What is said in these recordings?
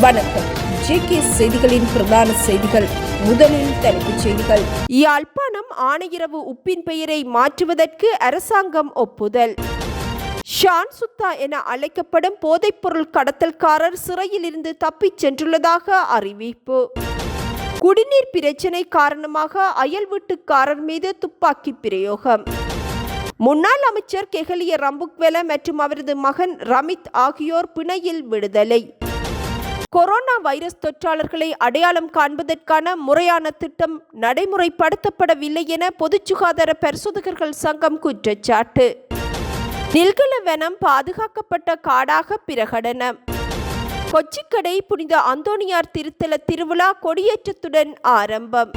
வணக்கம். ஜேகே செய்திகளின் பிரதான செய்திகள். முதலில் தலைப்புச் செய்திகள். யாழ்ப்பாணம் ஆணையரவு உப்பின் பெயரை மாற்றுவதற்கு அரசாங்கம் ஒப்புதல். ஷான் சுத்தா என அழைக்கப்படும் போதைப்பொருள் கடத்தல்காரர் சிறையில் இருந்து தப்பிச் சென்றுள்ளதாக அறிவிப்பு. குடிநீர் பிரச்சினை காரணமாக அயல் வீட்டுக்காரர் மீது துப்பாக்கி பிரயோகம். முன்னாள் அமைச்சர் கெஹலிய ரம்புக்வெல மற்றும் அவரது மகன் ரமித் ஆகியோர் பிணையில் விடுதலை. கொரோனா வைரஸ் தொற்றாளர்களை அடையாளம் காண்பதற்கான முறையான திட்டம் நடைமுறைப்படுத்தப்படவில்லை என பொது சுகாதார பரிசோதகர்கள் சங்கம் குற்றச்சாட்டு. நில்கல வனம் பாதுகாக்கப்பட்ட காடாக பிரகடனம். கொச்சிக்கடை புனித அந்தோனியார் திருத்தல திருவிழா கொடியேற்றத்துடன் ஆரம்பம்.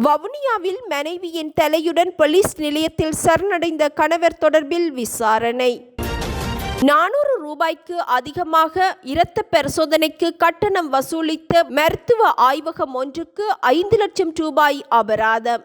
வவுனியாவில் மனைவியின் தலையுடன் போலீஸ் நிலையத்தில் சரணடைந்த கணவர் தொடர்பில் விசாரணை. நானூறு ரூபாய்க்கு அதிகமாக இரத்த பரிசோதனைக்கு கட்டணம் வசூலித்த மருத்துவ ஆய்வகம் ஒன்றுக்கு ஐந்து லட்சம் ரூபாய் அபராதம்.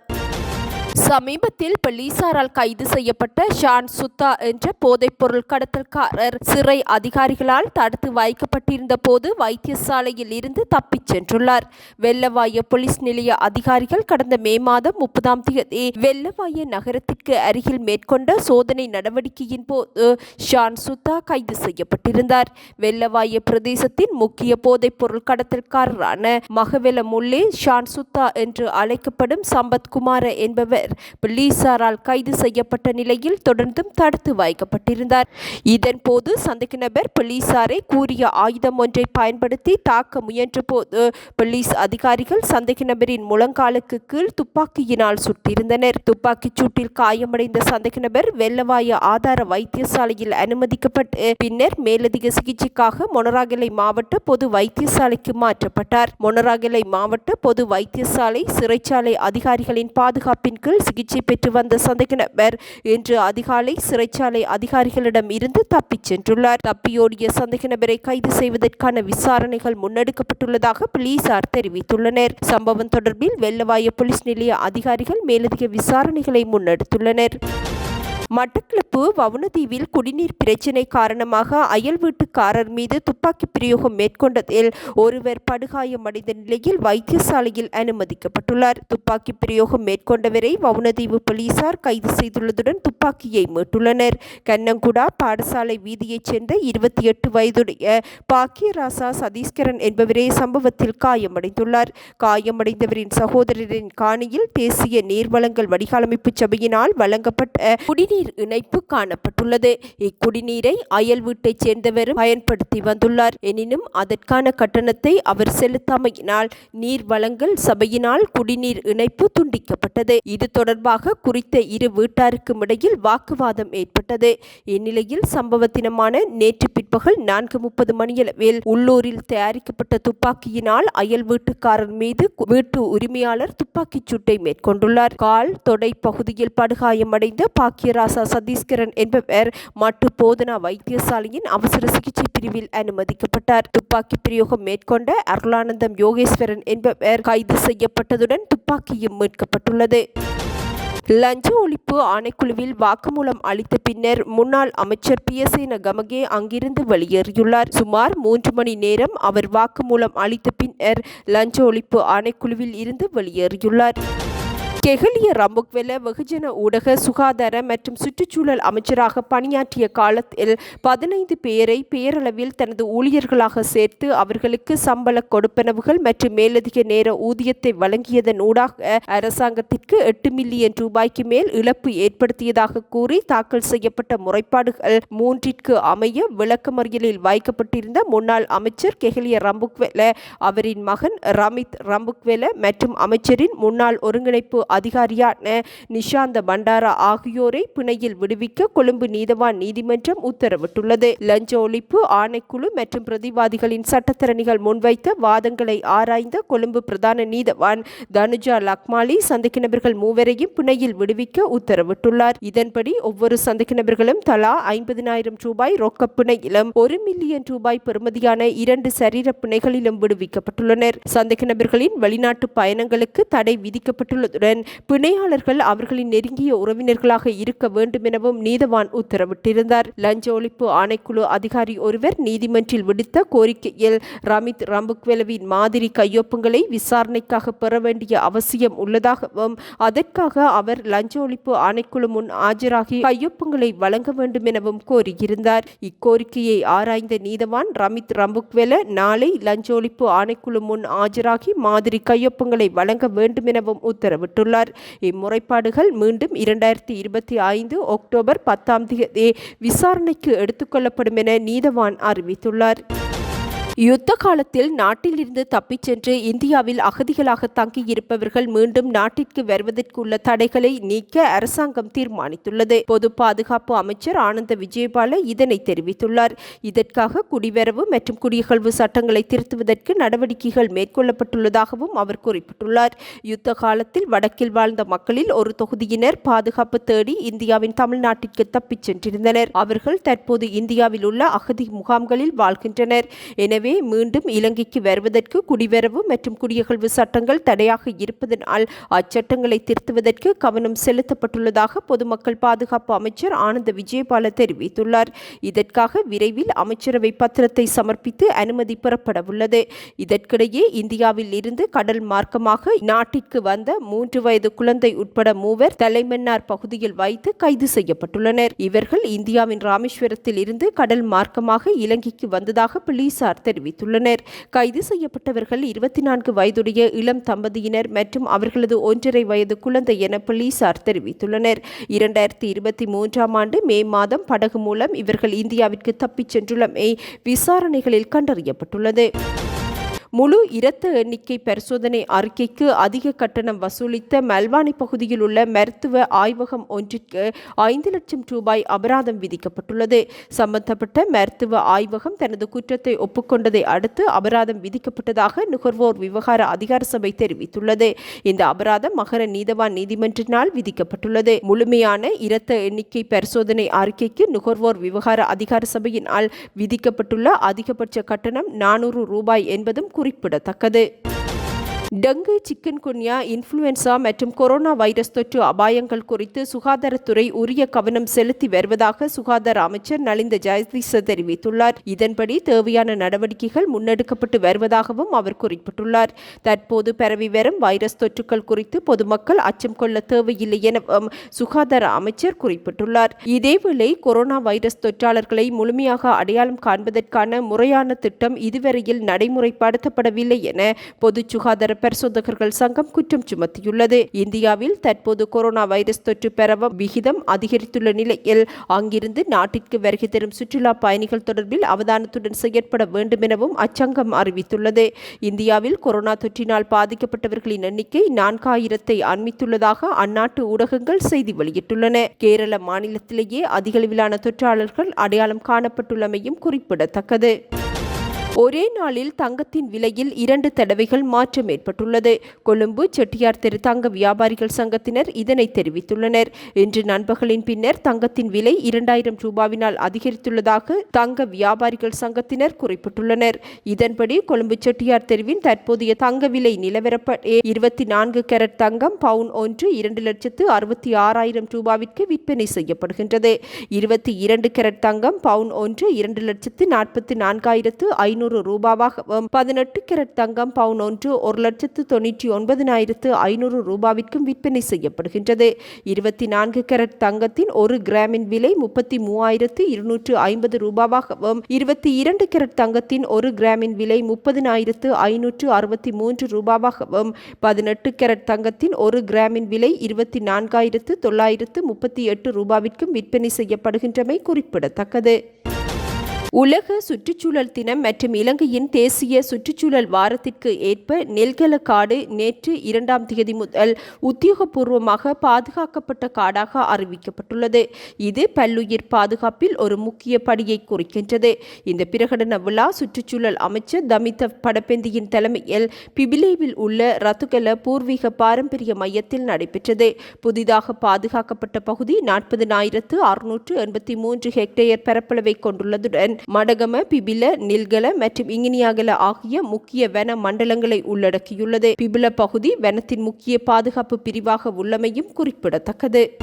சமீபத்தில் போலீசாரால் கைது செய்யப்பட்ட ஷான் சுத்தா என்ற போதைப்பொருள் கடத்தல்காரர் சிறை அதிகாரிகளால் தடுத்து வைக்கப்பட்டிருந்த போது வைத்தியசாலையில் இருந்து தப்பிச் சென்றுள்ளார். வெள்ளவாய போலீஸ் நிலைய அதிகாரிகள் கடந்த மே மாதம் முப்பதாம் தேதி வெள்ளவாய நகரத்திற்கு அருகில் மேற்கொண்ட சோதனை நடவடிக்கையின் போது ஷான் சுத்தா கைது செய்யப்பட்டிருந்தார். வெள்ளவாய பிரதேசத்தின் முக்கிய போதைப்பொருள் கடத்தல்காரரான மகவெல முல்லே ஷான் சுத்தா என்று அழைக்கப்படும் சம்பத் குமார என்பவர் போலீசாரால் கைது செய்யப்பட்ட நிலையில் தொடர்ந்தும் தடுத்து வைக்கப்பட்டிருந்தார். இதன் போது சந்தேக நபர் போலீசாரை கூறிய ஆயுதம் ஒன்றை பயன்படுத்தி தாக்க முயன்ற போது போலீஸ் அதிகாரிகள் சந்தேக நபரின் முழங்காலுக்கு கீழ் துப்பாக்கியினால் சுட்டிருந்தனர். துப்பாக்கிச் சூட்டில் காயமடைந்த சந்தேக நபர் வெள்ளவாய ஆதார வைத்தியசாலையில் அனுமதிக்கப்பட்டு பின்னர் மேலதிக சிகிச்சைக்காக மொனராகலை மாவட்ட பொது வைத்தியசாலைக்கு மாற்றப்பட்டார். மொனராகலை மாவட்ட பொது வைத்தியசாலை சிறைச்சாலை அதிகாரிகளின் பாதுகாப்பின் கீழ் சிகிச்சை பெற்று வந்த சந்தேக நபர் இன்று அதிகாலை சிறைச்சாலை அதிகாரிகளிடம் இருந்து தப்பிச் சென்றுள்ளார். தப்பியோடிய சந்தேக நபரை கைது செய்வதற்கான விசாரணைகள் முன்னெடுக்கப்பட்டுள்ளதாக போலீசார் தெரிவித்துள்ளனர். சம்பவம் தொடர்பில் வெள்ளவாய போலீஸ் நிலைய அதிகாரிகள் மேலதிக விசாரணைகளை முன்னெடுத்துள்ளனர். மட்டக்களப்பு வவுனதீவில் குடிநீர் பிரச்சினை காரணமாக அயல் வீட்டுக்காரர் மீது துப்பாக்கி பிரயோகம் மேற்கொண்டதில் ஒருவர் படுகாயமடைந்த நிலையில் வைத்தியசாலையில் அனுமதிக்கப்பட்டுள்ளார். துப்பாக்கி பிரயோகம் மேற்கொண்டவரை வவுனதீவு போலீசார் கைது செய்துள்ளதுடன் துப்பாக்கியை மீட்டுள்ளனர். கண்ணங்குடா பாடசாலை வீதியைச் சேர்ந்த இருபத்தி எட்டு வயதுடைய பாக்கியராசா சதீஸ்கரன் என்பவரே சம்பவத்தில் காயமடைந்துள்ளார். காயமடைந்தவரின் சகோதரரின் காணியில் தேசிய நீர்வளங்கள் வடிகாலமைப்பு சபையினால் வழங்கப்பட்ட குடிநீர் குடிநீர் இணைப்பு காணப்பட்டுள்ளது. இக்குடிநீரை அயல் வீட்டைச் சேர்ந்தவரும் பயன்படுத்தி வந்துள்ளார். எனினும் அதற்கான கட்டணத்தை அவர் செலுத்தாமையினால் நீர் வழங்கல் சபையினால் குடிநீர் இணைப்பு துண்டிக்கப்பட்டது. இது தொடர்பாக குறித்த இரு வீட்டாருக்கும் இடையில் வாக்குவாதம் ஏற்பட்டது. இந்நிலையில் சம்பவ தினமான நேற்று பிற்பகல் நான்கு முப்பது மணியளவில் உள்ளூரில் தயாரிக்கப்பட்ட துப்பாக்கியினால் அயல் வீட்டுக்காரர் மீது வீட்டு உரிமையாளர் துப்பாக்கிச் சூட்டை மேற்கொண்டுள்ளார். கால் தொடை பகுதியில் படுகாயமடைந்த பாக்கியராஜ் ராசா சதீஸ்கரன் என்பவர் மட்டு போதனா வைத்தியசாலையின் அவசர சிகிச்சை பிரிவில் அனுமதிக்கப்பட்டார். துப்பாக்கி பிரயோகம் மேற்கொண்ட அருளானந்தம் யோகேஸ்வரன் என்பவர் கைது செய்யப்பட்டதுடன் துப்பாக்கியும் மீட்கப்பட்டுள்ளது. லஞ்ச ஒழிப்பு ஆணைக்குழுவில் வாக்குமூலம் அளித்த பின்னர் முன்னாள் அமைச்சர் பியசேன கமகே அங்கிருந்து வெளியேறியுள்ளார். சுமார் மூன்று மணி நேரம் அவர் வாக்குமூலம் அளித்த பின்னர் லஞ்ச ஒழிப்பு ஆணைக்குழுவில் இருந்து வெளியேறியுள்ளார். கெஹலிய ரம்புக்வெல வெகுஜன ஊடக சுகாதார மற்றும் சுற்றுச்சூழல் அமைச்சராக பணியாற்றிய காலத்தில் பதினைந்து பேரை பேரளவில் தனது ஊழியர்களாக சேர்த்து அவர்களுக்கு சம்பள கொடுப்பனவுகள் மற்றும் மேலதிக நேர ஊதியத்தை வழங்கியதன் ஊடாக அரசாங்கத்திற்கு எட்டு மில்லியன் ரூபாய்க்கு மேல் இழப்பு ஏற்படுத்தியதாக கூறி தாக்கல் செய்யப்பட்ட முறைப்பாடுகள் மூன்றிற்கு அமைய விளக்கமறியலில் வைக்கப்பட்டிருந்த முன்னாள் அமைச்சர் கெஹலிய ரம்புக்வெல அவரின் மகன் ரமித் ரம்புக்வெல மற்றும் அமைச்சரின் முன்னாள் ஒருங்கிணைப்பு அதிகாரியான நிஷாந்த பண்டாரா ஆகியோரை பிணையில் விடுவிக்க கொழும்பு நீதவான் நீதிமன்றம் உத்தரவிட்டுள்ளது. லஞ்ச ஒழிப்பு ஆணைக்குழு மற்றும் பிரதிவாதிகளின் சட்டத்திறனிகள் முன்வைத்த வாதங்களை ஆராய்ந்த கொழும்பு பிரதான நீதவான் தனுஜா லக்மாலி சந்தேக நபர்கள் மூவரையும் பிணையில் விடுவிக்க உத்தரவிட்டுள்ளார். இதன்படி ஒவ்வொரு சந்தேக நபர்களும் தலா ஐம்பதினாயிரம் ரூபாய் ரொக்க பிணையிலும் ஒரு மில்லியன் ரூபாய் பெறுமதியான இரண்டு சரீர பிணைகளிலும் விடுவிக்கப்பட்டுள்ளனர். சந்தேக நபர்களின் வெளிநாட்டு பயணங்களுக்கு தடை விதிக்கப்பட்டுள்ளதுடன் அதன் பிணையாளர்கள் அவர்களின் நெருங்கிய உறவினர்களாக இருக்க வேண்டும் எனவும் நீதவான் உத்தரவிட்டிருந்தார். லஞ்ச ஒழிப்பு ஆணைக்குழு அதிகாரி ஒருவர் நீதிமன்றில் விடுத்த கோரிக்கையில் ரமித் ரம்புக்வெலவின் மாதிரி கையொப்பங்களை விசாரணைக்காக பெற வேண்டிய அவசியம் உள்ளதாகவும் அதற்காக அவர் லஞ்ச ஒழிப்பு ஆணைக்குழு முன் ஆஜராகி கையொப்பங்களை வழங்க வேண்டும் எனவும் கோரியிருந்தார். இக்கோரிக்கையை ஆராய்ந்த நீதவான் ரமித் ரம்புக்வெல நாளை லஞ்ச ஒழிப்பு ஆணைக்குழு முன் ஆஜராகி மாதிரி கையொப்பங்களை வழங்க வேண்டும் எனவும் உத்தரவிட்டுள்ளார். இம்முறைப்பாடுகள் மீண்டும் இரண்டாயிரத்தி இருபத்தி ஐந்து அக்டோபர் பத்தாம் தேதி விசாரணைக்கு எடுத்துக்கொள்ளப்படும் என நீதவான் அறிவித்துள்ளார். யுத்த காலத்தில் நாட்டிலிருந்து தப்பிச் சென்று இந்தியாவில் அகதிகளாக தங்கியிருப்பவர்கள் மீண்டும் நாட்டிற்கு வருவதற்குள்ள தடைகளை நீக்க அரசாங்கம் தீர்மானித்துள்ளது. பொது பாதுகாப்பு அமைச்சர் ஆனந்த விஜயபால இதனை தெரிவித்துள்ளார். இதற்காக குடிவரவு மற்றும் குடியகழ்வு சட்டங்களை திருத்துவதற்கு நடவடிக்கைகள் மேற்கொள்ளப்பட்டுள்ளதாகவும் அவர் குறிப்பிட்டுள்ளார். யுத்த காலத்தில் வடக்கில் வாழ்ந்த மக்களில் ஒரு தொகுதியினர் பாதுகாப்பு தேடி இந்தியாவின் தமிழ்நாட்டிற்கு தப்பிச் சென்றிருந்தனர். அவர்கள் தற்போது இந்தியாவில் உள்ள அகதி முகாம்களில் வாழ்கின்றனர். எனவே மீண்டும் இலங்கைக்கு வருவதற்கு குடிவரவு மற்றும் குடியகழ்வு சட்டங்கள் தடையாக இருப்பதனால் அச்சட்டங்களை திருத்துவதற்கு கவனம் செலுத்தப்பட்டுள்ளதாக பொதுமக்கள் பாதுகாப்பு அமைச்சர் ஆனந்த விஜயபால தெரிவித்துள்ளார். இதற்காக விரைவில் அமைச்சரவை பத்திரத்தை சமர்ப்பித்து அனுமதி பெறப்படவுள்ளது. இதற்கிடையே இந்தியாவில் இருந்து கடல் மார்க்கமாக நாட்டிற்கு வந்த மூன்று வயது குழந்தை உட்பட மூவர் தலைமன்னார் பகுதியில் வைத்து கைது செய்யப்பட்டுள்ளனர். இவர்கள் இந்தியாவின் ராமேஸ்வரத்தில் இருந்து கடல் மார்க்கமாக இலங்கைக்கு வந்ததாக போலீசார் தெரிவித்துள்ளனர். கைது செய்யப்பட்டவர்கள் இருபத்தி நான்கு வயதுடைய இளம் தம்பதியினர் மற்றும் அவர்களது ஒன்றரை வயது குழந்தை என போலீசார் தெரிவித்துள்ளனர். இரண்டாயிரத்தி இருபத்தி மூன்றாம் ஆண்டு மே மாதம் படகு மூலம் இவர்கள் இந்தியாவிற்கு தப்பிச் சென்றுள்ளமை விசாரணைகளில் கண்டறியப்பட்டுள்ளது. முழு இரத்த எண்ணிக்கை பரிசோதனை அறிக்கைக்கு அதிக கட்டணம் வசூலித்த மல்வானி பகுதியில் உள்ள மருத்துவ ஆய்வகம் ஒன்றிற்கு ஐந்து லட்சம் ரூபாய் அபராதம் விதிக்கப்பட்டுள்ளது. சம்பந்தப்பட்ட மருத்துவ ஆய்வகம் தனது குற்றத்தை ஒப்புக்கொண்டதை அடுத்து அபராதம் விதிக்கப்பட்டதாக நுகர்வோர் விவகார அதிகார சபை தெரிவித்துள்ளது. இந்த அபராதம் மகர நீதவான் நீதிமன்றினால் விதிக்கப்பட்டுள்ளது. முழுமையான இரத்த எண்ணிக்கை பரிசோதனை அறிக்கைக்கு நுகர்வோர் விவகார அதிகார சபையினால் விதிக்கப்பட்டுள்ள அதிகபட்ச கட்டணம் நானூறு ரூபாய் என்பதும் குறிப்பிடத்தக்கது. டெங்கு சிக்கன் குன்யா இன்ஃப்ளூயன்சா மற்றும் கொரோனா வைரஸ் தொற்று அபாயங்கள் குறித்து சுகாதாரத்துறை உரிய கவனம் செலுத்தி வருவதாக சுகாதார அமைச்சர் நலிந்த ஜெயதீச தெரிவித்துள்ளார். இதன்படி தேவையான நடவடிக்கைகள் முன்னெடுக்கப்பட்டு வருவதாகவும் அவர் குறிப்பிட்டுள்ளார். தற்போது பரவி வரும் வைரஸ் தொற்றுக்கள் குறித்து பொதுமக்கள் அச்சம் கொள்ள தேவையில்லை எனவும் சுகாதார அமைச்சர் குறிப்பிட்டுள்ளார். இதேவேளை கொரோனா வைரஸ் தொற்றாளர்களை முழுமையாக அடையாளம் காண்பதற்கான முறையான திட்டம் இதுவரையில் நடைமுறைப்படுத்தப்படவில்லை என பொது சுகாதார பரிசோதகர்கள் சங்கம் குற்றம் சுமத்தியுள்ளது. இந்தியாவில் தற்போது கொரோனா வைரஸ் தொற்று பரவ விகிதம் அதிகரித்துள்ள நிலையில் அங்கிருந்து நாட்டிற்கு வருகை தரும் சுற்றுலா பயணிகள் தொடர்பில் அவதானத்துடன் செயற்பட வேண்டும் எனவும் அச்சங்கம் அறிவித்துள்ளது. இந்தியாவில் கொரோனா தொற்றினால் பாதிக்கப்பட்டவர்களின் எண்ணிக்கை நான்காயிரத்தை அண்மித்துள்ளதாக அந்நாட்டு ஊடகங்கள் செய்தி வெளியிட்டுள்ளன. கேரள மாநிலத்திலேயே அதிகளவிலான தொற்றாளர்கள் அடையாளம் காணப்பட்டுள்ளமையும் குறிப்பிடத்தக்கது. ஒரே நாளில் தங்கத்தின் விலையில் இரண்டு தடவைகள் மாற்றம் ஏற்பட்டுள்ளது. கொழும்பு செட்டியார் தெரு தங்க வியாபாரிகள் சங்கத்தினர் இதனை தெரிவித்துள்ளனர். இன்று நண்பகலின் பின்னர் தங்கத்தின் விலை இரண்டாயிரம் ரூபாவினால் அதிகரித்துள்ளதாக தங்க வியாபாரிகள் சங்கத்தினர் குறிப்பிட்டுள்ளனர். இதன்படி கொழும்பு செட்டியார் தெருவின் தற்போதைய தங்க விலை நிலவரப்ப இருபத்தி நான்கு கேரட் தங்கம் பவுன் ஒன்று இரண்டு லட்சத்து அறுபத்தி ஆறாயிரம் ரூபாவிற்கு விற்பனை செய்யப்படுகின்றது. இருபத்தி இரண்டு கேரட் தங்கம் பவுன் ஒன்று இரண்டு லட்சத்து நாற்பத்தி நான்காயிரத்து ஐநூறு ரூபாவாகவும் பதினெட்டு கேரட் தங்கம் பவுன் ஒன்று ஒரு லட்சத்து தொண்ணூற்றி ஒன்பதினாயிரத்து ஐநூறு ரூபாவிற்கும் விற்பனை செய்யப்படுகின்றது. இருபத்தி நான்கு கேரட் தங்கத்தின் ஒரு கிராமின் விலை முப்பத்தி மூவாயிரத்து இருநூற்று ஐம்பது ரூபாவாகவும் இருபத்தி இரண்டு கேரட் தங்கத்தின் ஒரு கிராமின் விலை முப்பதினாயிரத்து ஐநூற்று அறுபத்தி மூன்று ரூபாவாகவும் பதினெட்டு கேரட் தங்கத்தின் ஒரு கிராமின் விலை இருபத்தி நான்காயிரத்து தொள்ளாயிரத்து முப்பத்தி எட்டு ரூபாவிற்கும் விற்பனை செய்யப்படுகின்றமை குறிப்பிடத்தக்கது. உலக சுற்றுச்சூழல் தினம் மற்றும் இலங்கையின் தேசிய சுற்றுச்சூழல் வாரத்திற்கு ஏற்ப நெல்கல காடு நேற்று இரண்டாம் தேதி முதல் உத்தியோகபூர்வமாக பாதுகாக்கப்பட்ட காடாக அறிவிக்கப்பட்டுள்ளது. இது பல்லுயிர் பாதுகாப்பில் ஒரு முக்கிய படியை குறிக்கின்றது. இந்த பிரகடன விழா சுற்றுச்சூழல் அமைச்சர் தமித்த படப்பெந்தியின் தலைமையில் பிபிலேவில் உள்ள ரத்துகல பூர்வீக பாரம்பரிய மையத்தில் நடைபெற்றது. புதிதாக பாதுகாக்கப்பட்ட பகுதி நாற்பது ஆயிரத்து அறுநூற்று எண்பத்தி மூன்று ஹெக்டேயர் பரப்பளவை கொண்டுள்ளதுடன் மடகம பிபில நில்கல மற்றும் இங்கினியாகல ஆகிய முக்கிய வன மண்டலங்களை உள்ளடக்கியுள்ளது. பிபில பகுதி வனத்தின் முக்கிய பாதுகாப்பு பிரிவாக உள்ளமையும் குறிப்பிடத்தக்கது.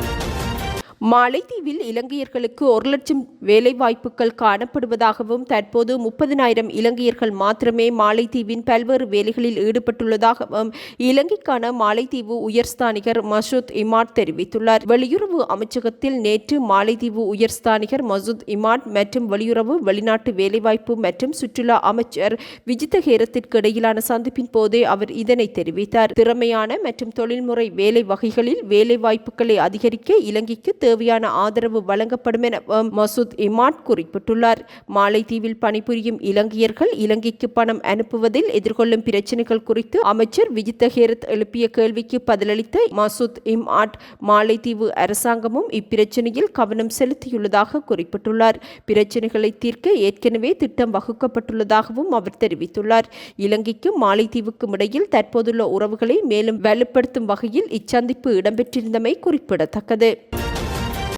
மாலைத்தீவில் இலங்கையர்களுக்கு ஒரு லட்சம் வேலைவாய்ப்புகள் காணப்படுவதாகவும் தற்போது முப்பதினாயிரம் இலங்கையர்கள் மாத்திரமே மாலைத்தீவின் பல்வேறு வேலைகளில் ஈடுபட்டுள்ளதாகவும் இலங்கைக்கான மாலைத்தீவு உயர்ஸ்தானிகர் மசூத் இமாட் தெரிவித்துள்ளார். வெளியுறவு அமைச்சகத்தில் நேற்று மாலைத்தீவு உயர்ஸ்தானிகர் மசூத் இமாட் மற்றும் வெளியுறவு வெளிநாட்டு வேலைவாய்ப்பு மற்றும் சுற்றுலா அமைச்சர் விஜித ஹேரத்திற்கு இடையிலான சந்திப்பின் போதே அவர் இதனை தெரிவித்தார். திறமையான மற்றும் தொழில்முறை வேலை வகைகளில் வேலைவாய்ப்புகளை அதிகரிக்க இலங்கைக்கு தேவையான ஆதரவு வழங்கப்படும் என மசூத் இமான் குறிப்பிட்டுள்ளார். மாலைத்தீவில் பணிபுரியும் இலங்கையர்கள் இலங்கைக்கு பணம் அனுப்புவதில் எதிர்கொள்ளும் பிரச்சினைகள் குறித்து அமைச்சர் விஜித்த ஹேரத் எழுப்பிய கேள்விக்கு பதிலளித்த மசூத் இமாட் மாலைத்தீவு அரசாங்கமும் இப்பிரச்சனையில் கவனம் செலுத்தியுள்ளதாக குறிப்பிட்டுள்ளார். பிரச்சனைகளை தீர்க்க ஏற்கனவே திட்டம் வகுக்கப்பட்டுள்ளதாகவும் அவர் தெரிவித்துள்ளார். இலங்கைக்கும் மாலைத்தீவுக்கும் இடையில் தற்போதுள்ள உறவுகளை மேலும் வலுப்படுத்தும் வகையில் இச்சந்திப்பு இடம்பெற்றிருந்தமை குறிப்பிடத்தக்கது.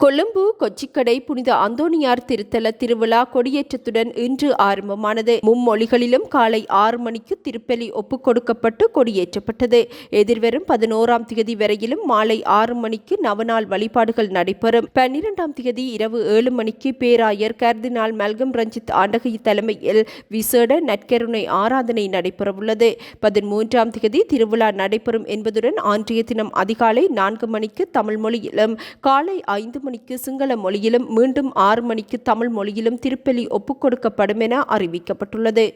கொழும்பு கொச்சிக்கடை புனித அந்தோனியார் திருத்தல திருவிழா கொடியேற்றத்துடன் இன்று ஆரம்பமானது. மும்மொழிகளிலும் காலை ஆறு மணிக்கு திருப்பலி ஒப்புக் கொடுக்கப்பட்டு கொடியேற்றப்பட்டது. எதிர்வரும் பதினோராம் தேதி வரையிலும் மாலை ஆறு மணிக்கு நவநாள் வழிபாடுகள் நடைபெறும். பன்னிரெண்டாம் தேதி இரவு ஏழு மணிக்கு பேராயர் கர்தினால் மல்கம் ரஞ்சித் ஆண்டகை தலைமையில் விசேட நற்கருணை ஆராதனை நடைபெறவுள்ளது. பதிமூன்றாம் தேதி திருவிழா நடைபெறும் என்பதுடன் அன்றைய தினம் அதிகாலை நான்கு மணிக்கு தமிழ் மொழியிலும் காலை ஐந்து மணிக்கு சிங்கள மொழியிலும் மீண்டும் ஆறு மணிக்கு தமிழ் மொழியிலும் திருப்பலி ஒப்புக்கொடுக்கப்படும் என அறிவிக்கப்பட்டுள்ளது.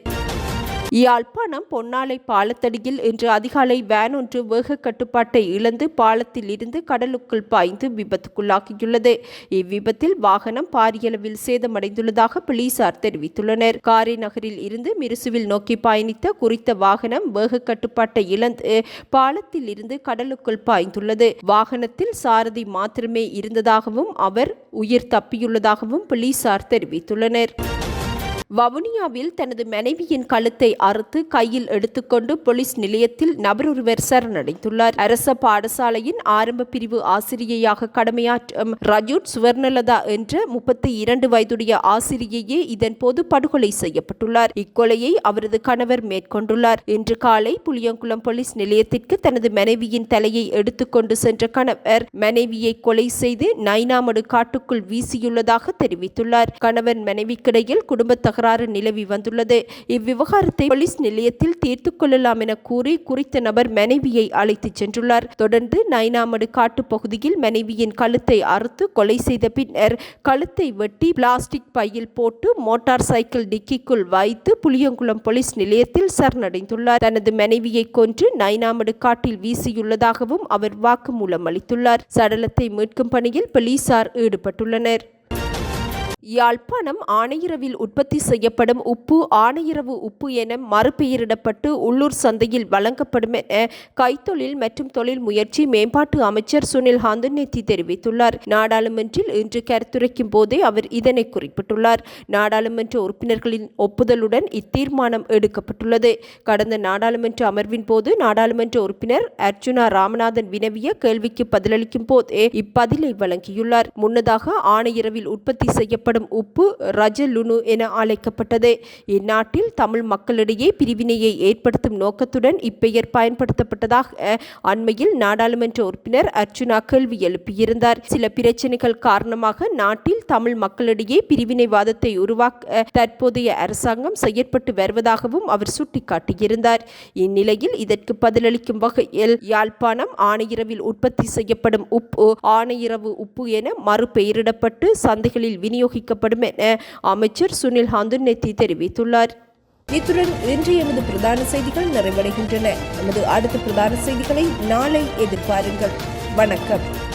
யாழ்ப்பாணம் பொன்னாலை பாலத்தடியில் இன்று அதிகாலை வேன் ஒன்று வேக கட்டுப்பாட்டை இழந்து பாலத்தில் இருந்து கடலுக்குள் பாய்ந்து விபத்துக்குள்ளாகியுள்ளது. இவ்விபத்தில் வாகனம் பாரியளவில் சேதமடைந்துள்ளதாக போலீசார் தெரிவித்துள்ளனர். காரை நகரில் இருந்து மிருசுவில் நோக்கி பயணித்த குறித்த வாகனம் வேக கட்டுப்பாட்டை இழந்து பாலத்தில் இருந்து கடலுக்குள் பாய்ந்துள்ளது. வாகனத்தில் சாரதி மாத்திரமே இருந்ததாகவும் அவர் உயிர் தப்பியுள்ளதாகவும் போலீசார் தெரிவித்துள்ளனர். வவுனியாவில் தனது மனைவியின் கழுத்தை அறுத்து கையில் எடுத்துக்கொண்டு போலீஸ் நிலையத்தில் நபரொருவர் சரணடைந்துள்ளார். அரச பாடசாலையின் ஆரம்ப பிரிவு ஆசிரியையாக கடமையாற்றும் ரஜூட் சுவர்ணலதா என்ற முப்பத்தி இரண்டு வயதுடைய ஆசிரியையே இதன் போது படுகொலை செய்யப்பட்டுள்ளார். இக்கொலையை அவரது கணவர் மேற்கொண்டுள்ளார். இன்று காலை புளியங்குளம் போலீஸ் நிலையத்திற்கு தனது மனைவியின் தலையை எடுத்துக்கொண்டு சென்ற கணவர் மனைவியை கொலை செய்து நைனாமடு காட்டுக்குள் வீசியுள்ளதாக தெரிவித்துள்ளார். கணவன் மனைவிக்கிடையில் குடும்ப தகராறு நிலவி வந்துள்ளது. இவ்விவகாரத்தை போலீஸ் நிலையத்தில் தீர்த்து கொள்ளலாம் என கூறி குறித்த நபர் மனைவியை அழைத்துச் சென்றுள்ளார். தொடர்ந்து நைனாமடு காட்டு பகுதியில் மனைவியின் கழுத்தை அறுத்து கொலை செய்த பின்னர் கழுத்தை வெட்டி பிளாஸ்டிக் பையில் போட்டு மோட்டார் சைக்கிள் டிக்கிக்குள் வைத்து புளியங்குளம் போலீஸ் நிலையத்தில் சரணடைந்துள்ளார். தனது மனைவியை கொன்று நைனாமடு காட்டில் வீசியுள்ளதாகவும் அவர் வாக்குமூலம் அளித்துள்ளார். சடலத்தை மீட்கும் பணியில் போலீசார் ஈடுபட்டுள்ளனர். யாழ்ப்பாணம் ஆணையரவில் உற்பத்தி செய்யப்படும் உப்பு ஆணையரவு உப்பு என மறுபெயரிடப்பட்டு உள்ளூர் சந்தையில் வழங்கப்படும் என கைத்தொழில் மற்றும் தொழில் முயற்சி மேம்பாட்டு அமைச்சர் சுனில் ஹாந்தநேத்தி தெரிவித்துள்ளார். நாடாளுமன்றில் இன்று கருத்துரைக்கும் போதே அவர் இதனை குறிப்பிட்டுள்ளார். நாடாளுமன்ற உறுப்பினர்களின் ஒப்புதலுடன் இத்தீர்மானம் எடுக்கப்பட்டுள்ளது. கடந்த நாடாளுமன்ற அமர்வின் போது நாடாளுமன்ற உறுப்பினர் அர்ஜுனா ராமநாதன் வினவிய கேள்விக்கு பதிலளிக்கும் போதே இப்பதிலை வழங்கியுள்ளார். முன்னதாக ஆணையரவில் உற்பத்தி செய்யப்படும் எனப்படும் உப்பு ரஜலுனு என அழைக்கப்பட்டது. இந்நாட்டில் தமிழ் மக்களிடையே பிரிவினையை ஏற்படுத்தும் நோக்கத்துடன் இப்பெயர் பயன்படுத்தப்பட்டதாக அண்மையில் நாடாளுமன்ற உறுப்பினர் அர்ஜுனா கேள்வி எழுப்பியிருந்தார். சில பிரச்சனைகள் காரணமாக நாட்டில் தமிழ் மக்களிடையே பிரிவினைவாதத்தை உருவாக்க தற்போதைய அரசாங்கம் செயற்பட்டு வருவதாகவும் அவர் சுட்டிக்காட்டியிருந்தார். இந்நிலையில் இதற்கு பதிலளிக்கும் வகையில் யாழ்ப்பாணம் ஆணையரவில் உற்பத்தி செய்யப்படும் உப்பு ஆணையரவு உப்பு என மறுபெயரிடப்பட்டு சந்தைகளில் விநியோகி நீக்கப்படும் என அமைச்சர் சுனில் ஹாந்துநெத்தி தெரிவித்துள்ளார். இத்துடன் இன்று எமது பிரதான செய்திகள் நிறைவடைகின்றன. நமது அடுத்த பிரதான செய்திகளை நாளை எதிர்பாருங்கள். வணக்கம்.